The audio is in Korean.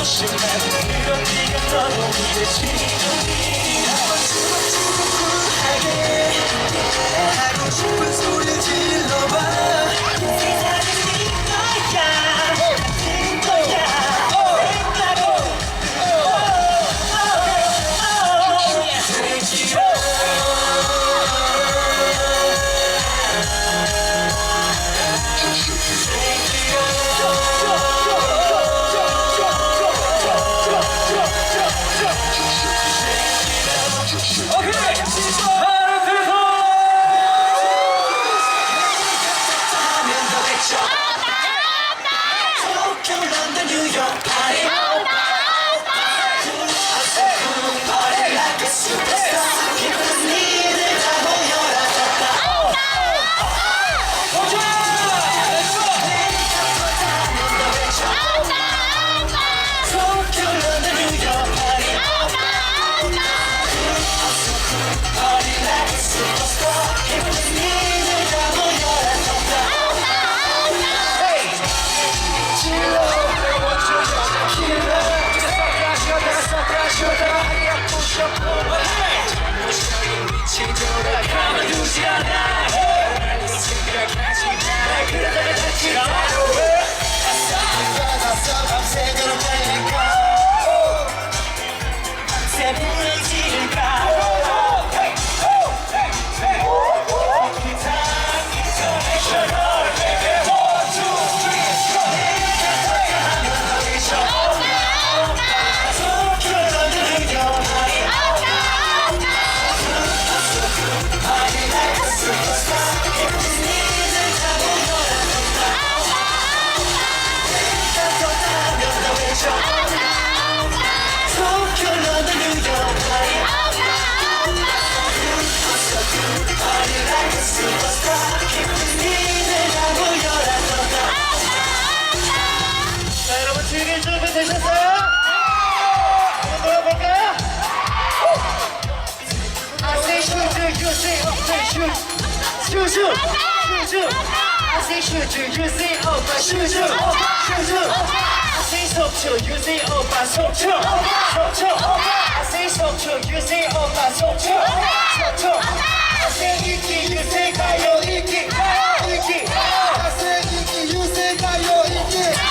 소심한 그런 네가 너무 이제 지루해 한번 두번 두번 쿨하게 하고 싶은 소리 say oh, shoot, shoot, shoot, shoot, shoot. I say shoot, shoot, you say oh, but shoot, shoot, shoot, shoot. I say 속초, you say oh, but 속초, 속초. I say 속초, you say oh, but 속초, 속초. I say 이기, you say 가요, 이기, 이기. I say 이기, you say 가요, 이기.